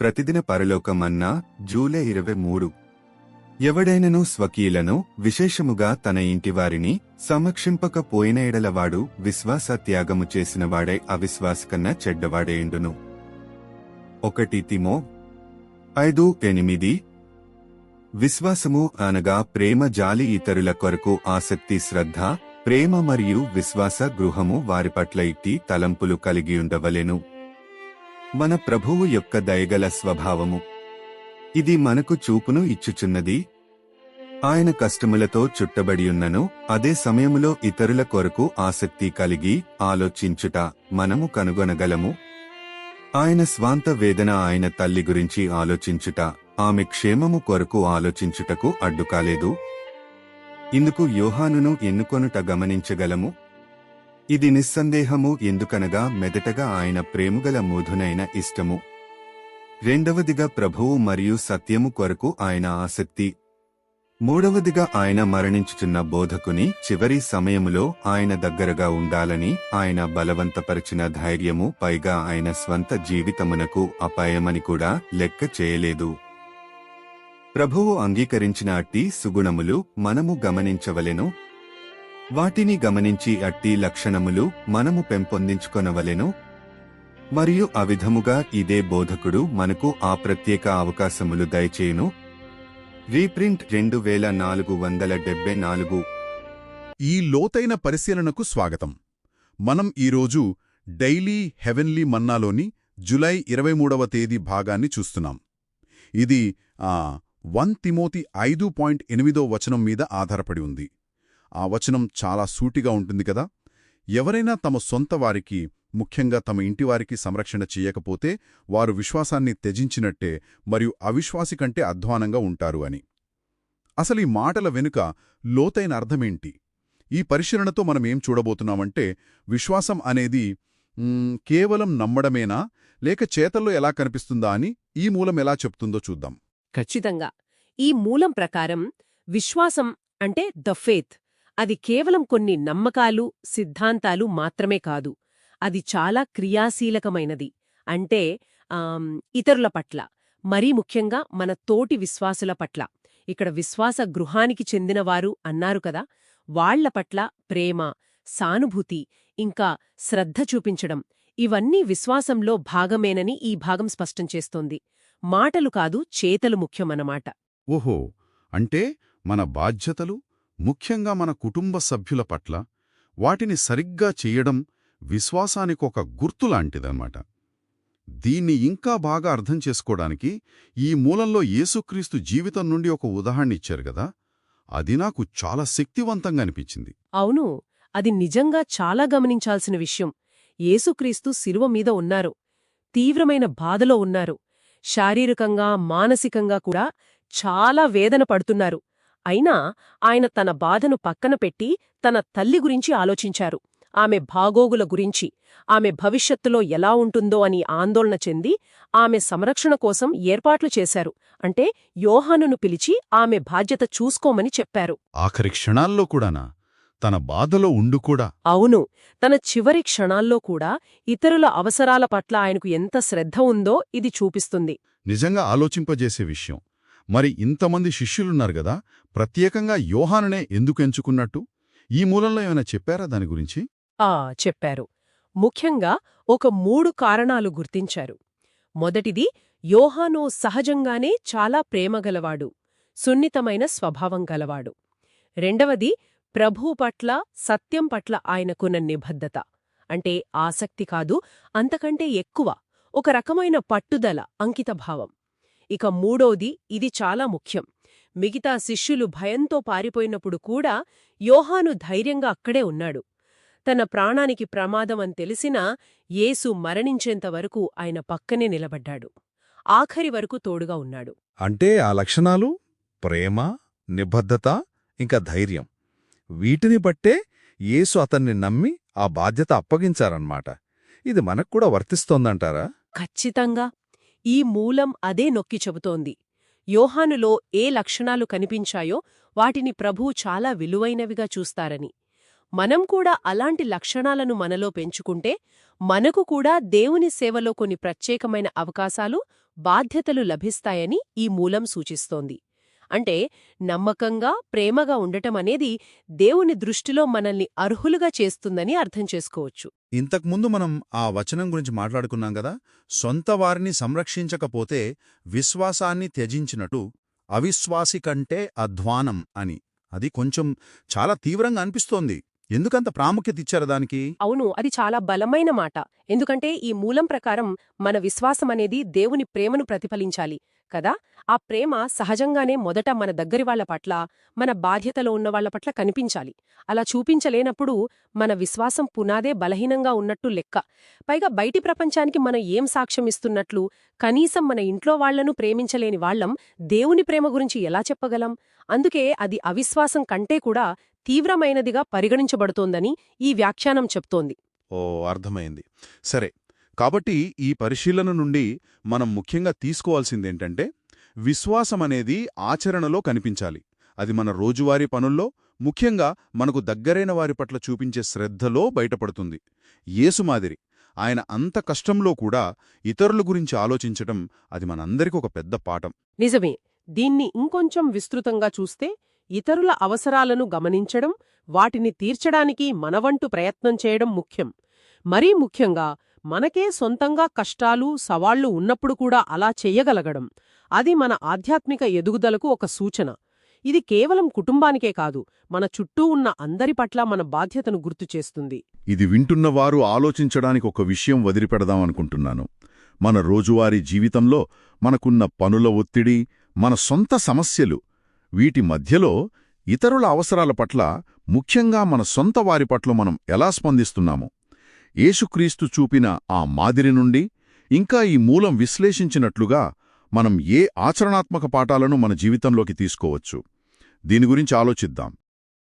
ప్రతిదిన పరలోకమన్నా July ఇరవై మూడు. ఎవడైనను స్వకీయులను విశేషముగా తన ఇంటివారిని సమక్షింపకపోయిన ఎడలవాడు విశ్వాస త్యాగము చేసినవాడే అవిశ్వాసకన్నా చెడ్డవాడేయుండును ఒకటి తిమో ఐదు ఎనిమిది. విశ్వాసము అనగా ప్రేమ జాలి ఇతరుల కొరకు ఆసక్తి శ్రద్ధ ప్రేమ మరియు విశ్వాస గృహము వారి పట్ల ఇట్టి తలంపులు కలిగి ఉండవలెను. మన ప్రభువు యొక్క దయగల స్వభావము. ఇది మనకు చూపును ఇచ్చుచున్నది. ఆయన కష్టములతో చుట్టబడియున్నను అదే సమయములో ఇతరుల కొరకు ఆసక్తి కలిగి ఆలోచించుట మనము కనుగొనగలము. ఆయన స్వాంత వేదన ఆయన తల్లి గురించి ఆలోచించుట ఆమె క్షేమము కొరకు ఆలోచించుటకు అడ్డుకాలేదు. ఇందుకు యోహానును ఎన్నుకొనుట గమనించగలము. ఇది నిస్సందేహము ఎందుకనగా మెదటగా ఆయన ప్రేమగల మూధునైన ఇష్టము. రెండవదిగా ప్రభువు మరియు సత్యము కొరకు ఆయన ఆసక్తి. మూడవదిగా ఆయన మరణించుచున్న బోధకుని చివరి సమయములో ఆయన దగ్గరగా ఉండాలని ఆయన బలవంతపరిచిన ధైర్యము పైగా ఆయన స్వంత జీవితమునకు అపాయమని కూడా లెక్క చేయలేదు. ప్రభువు అంగీకరించిన అట్టి సుగుణములు మనము గమనించవలెను వాటిని గమనించి అట్టి లక్షణములు మనము పెంపొందించుకొనవలెను. మరియు అవిధముగా ఇదే బోధకుడు మనకు ఆ ప్రత్యేక అవకాశములు దయచేయును. రీప్రింట్ రెండు వేల నాలుగు వందల డెబ్బై నాలుగు. ఈ లోతైన పరిశీలనకు స్వాగతం. మనం ఈరోజు డైలీ హెవెన్లీ మన్నాలోని జులై ఇరవై మూడవ తేదీ భాగాన్ని చూస్తున్నాం. ఇది ఆ, వన్ తిమోతి ఐదు పాయింట్ ఎనిమిదో వచనం మీద ఆధారపడి ఉంది. ఆ వచనం చాలా సూటిగా ఉంటుంది కదా? ఎవరైనా తమ సొంత వారికి ముఖ్యంగా తమ ఇంటివారికి సంరక్షణ చెయ్యకపోతే వారు విశ్వాసాన్ని త్యజించినట్టే మరియు అవిశ్వాసి కంటే అధ్వానంగా ఉంటారు అని. అసలు ఈ మాటల వెనుక లోతైన అర్థమేంటి? ఈ పరిశీలనతో మనం ఏం చూడబోతున్నామంటే విశ్వాసం అనేది కేవలం నమ్మడమేనా? లేక చేతల్లో ఎలా కనిపిస్తుందా అని ఈ మూలం ఎలా చెప్తుందో చూద్దాం. ఖచ్చితంగా. ఈ మూలం ప్రకారం విశ్వాసం అంటే ద ఫేత్ అది కేవలం కొన్ని నమ్మకాలు సిద్ధాంతాలు మాత్రమే కాదు. అది చాలా క్రియాశీలకమైనది. అంటే ఇతరుల పట్ల. మరీ ముఖ్యంగా మన తోటి విశ్వాసుల పట్ల. ఇక్కడ విశ్వాస గృహానికి చెందినవారు అన్నారు కదా వాళ్ళ పట్ల ప్రేమ సానుభూతి ఇంకా శ్రద్ధ చూపించడం. ఇవన్నీ విశ్వాసంలో భాగమేనని ఈ భాగం స్పష్టం చేస్తోంది. మాటలు కాదు చేతలు ముఖ్యమన్నమాట. ఓహో! అంటే మన బాధ్యతలు? ముఖ్యంగా మన కుటుంబ సభ్యుల పట్ల వాటిని సరిగ్గా చెయ్యడం ఒక గుర్తులాంటిదన్నమాట దీన్ని ఇంకా బాగా అర్థం చేసుకోవడానికి ఈ మూలంలో యేసుక్రీస్తు జీవితం నుండి ఒక ఉదాహరణ ఇచ్చారు గదా అది నాకు చాలా శక్తివంతంగా అనిపించింది. అవును అది నిజంగా చాలా గమనించాల్సిన విషయం. యేసుక్రీస్తు శిలువ మీద ఉన్నారు తీవ్రమైన బాధలో ఉన్నారు శారీరకంగా మానసికంగా కూడా చాలా వేదన పడుతున్నారు. అయినా ఆయన తన బాధను పక్కన పెట్టి తన తల్లి గురించి ఆలోచించారు. ఆమె భాగోగుల గురించి ఆమె భవిష్యత్తులో ఎలా ఉంటుందో అని ఆందోళన చెంది ఆమె సంరక్షణ కోసం ఏర్పాట్లు చేశారు. అంటే యోహానును పిలిచి ఆమె బాధ్యత చూసుకోమని చెప్పారు. ఆఖరి క్షణాల్లో కూడానా? తన బాధలో ఉండు కూడా. అవును. తన చివరి క్షణాల్లో కూడా ఇతరుల అవసరాల పట్ల ఆయనకు ఎంత శ్రద్ధ ఉందో ఇది చూపిస్తుంది. నిజంగా ఆలోచింపజేసే విషయం. మరి ఇంతమంది శిష్యులున్నారు గదా ప్రత్యేకంగా యోహానునే ఎందుకు ఎంచుకున్నట్టు? ఈ మూలంలో ఏమైనా చెప్పారా దాని గురించి? ఆ చెప్పారు. ముఖ్యంగా ఒక మూడు కారణాలు గుర్తించారు. మొదటిది యోహాను సహజంగానే చాలా ప్రేమగలవాడు సున్నితమైన స్వభావం గలవాడు. రెండవది ప్రభు పట్ల సత్యం పట్ల ఆయనకున్న నిబద్ధత. అంటే ఆసక్తి కాదు అంతకంటే ఎక్కువ ఒక రకమైన పట్టుదల అంకితభావం. ఇక మూడోది ఇది చాలా ముఖ్యం. మిగతా శిష్యులు భయంతో పారిపోయినప్పుడు కూడా యోహాను ధైర్యంగా అక్కడే ఉన్నాడు. తన ప్రాణానికి ప్రమాదం అని తెలిసినా యేసు మరణించేంతవరకు ఆయన పక్కనే నిలబడ్డాడు. ఆఖరి వరకు తోడుగా ఉన్నాడు. అంటే ఆ లక్షణాలు? ప్రేమ నిబద్ధత ఇంకా ధైర్యం. వీటిని బట్టే యేసు అతన్ని నమ్మి ఆ బాధ్యత అప్పగించారన్నమాట. ఇది మనకు కూడా వర్తిస్తోందంటారా? ఖచ్చితంగా. ఈ మూలం అదే నొక్కి చెబుతోంది. యోహానులో ఏ లక్షణాలు కనిపించాయో వాటిని ప్రభువు చాలా విలువైనవిగా చూస్తారని. మనం కూడా అలాంటి లక్షణాలను మనలో పెంచుకుంటే మనకు కూడా దేవుని సేవలో కొన్ని ప్రత్యేకమైన అవకాశాలు బాధ్యతలు లభిస్తాయని ఈ మూలం సూచిస్తోంది. అంటే నమ్మకంగా ప్రేమగా ఉండటం అనేది దేవుని దృష్టిలో మనల్ని అర్హులుగా చేస్తుందని అర్థం చేసుకోవచ్చు. ఇంతకుముందు మనం ఆ వచనం గురించి మాట్లాడుకున్నాం కదా సొంత వారిని సంరక్షించకపోతే విశ్వాసాన్ని త్యజించినట్టు అవిశ్వాసి కంటే అధ్వానం అని. అది కొంచెం చాలా తీవ్రంగా అనిపిస్తోంది. ఎందుకంత ప్రాముఖ్యత ఇచ్చారు దానికి? అవును అది చాలా బలమైన మాట. ఎందుకంటే ఈ మూలం ప్రకారం మన విశ్వాసం అనేది దేవుని ప్రేమను ప్రతిఫలించాలి. కదా? ఆ ప్రేమ సహజంగానే మొదట మన దగ్గరి వాళ్ళ పట్ల మన బాధ్యతలో ఉన్న వాళ్ళ పట్ల కనిపించాలి. అలా చూపించలేనప్పుడు మన విశ్వాసం పునాదే బలహీనంగా ఉన్నట్టు లెక్క. పైగా బయటి ప్రపంచానికి మనం ఏం సాక్ష్యం ఇస్తున్నట్లు కనీసం మన ఇంట్లో వాళ్ళను ప్రేమించలేని వాళ్ళం దేవుని ప్రేమ గురించి ఎలా చెప్పగలం? అందుకే అది అవిశ్వాసం కంటే కూడా తీవ్రమైనదిగా పరిగణించబడుతోందని ఈ వ్యాఖ్యానం చెప్తోంది. ఓ అర్థమైంది. సరే కాబట్టి ఈ పరిశీలన నుండి మనం ముఖ్యంగా తీసుకోవాల్సిందేంటంటే విశ్వాసం అనేది ఆచరణలో కనిపించాలి. అది మన రోజువారీ పనుల్లో ముఖ్యంగా మనకు దగ్గరైన వారి పట్ల చూపించే శ్రద్ధలో బయటపడుతుంది. యేసు మాదిరి ఆయన అంత కష్టంలో కూడా ఇతరుల గురించి ఆలోచించటం అది మనందరికీ ఒక పెద్ద పాఠం. నిజమే దీన్ని ఇంకొంచెం విస్తృతంగా చూస్తే ఇతరుల అవసరాలను గమనించడం వాటిని తీర్చడానికి మనవంటు ప్రయత్నం చేయడం ముఖ్యం. మరీ ముఖ్యంగా మనకే సొంతంగా కష్టాలు సవాళ్ళు ఉన్నప్పుడు కూడా అలా చెయ్యగలగడం అది మన ఆధ్యాత్మిక ఎదుగుదలకు ఒక సూచన. ఇది కేవలం కుటుంబానికే కాదు మన చుట్టూ ఉన్న అందరి పట్ల మన బాధ్యతను గుర్తు చేస్తుంది. ఇది వింటున్నవారు ఆలోచించడానికి ఒక విషయం వదిలిపెడదామనుకుంటున్నాను మన రోజువారీ జీవితంలో మనకున్న పనుల ఒత్తిడి మన సొంత సమస్యలు వీటి మధ్యలో ఇతరుల అవసరాల పట్ల ముఖ్యంగా మన సొంత వారి పట్ల మనం ఎలా స్పందిస్తున్నాము? యేసుక్రీస్తు చూపిన ఆ మాదిరి నుండి ఇంకా ఈ మూలం విశ్లేషించినట్లుగా మనం ఏ ఆచరణాత్మక పాఠాలను మన జీవితంలోకి తీసుకోవచ్చు? దీని గురించి ఆలోచిద్దాం.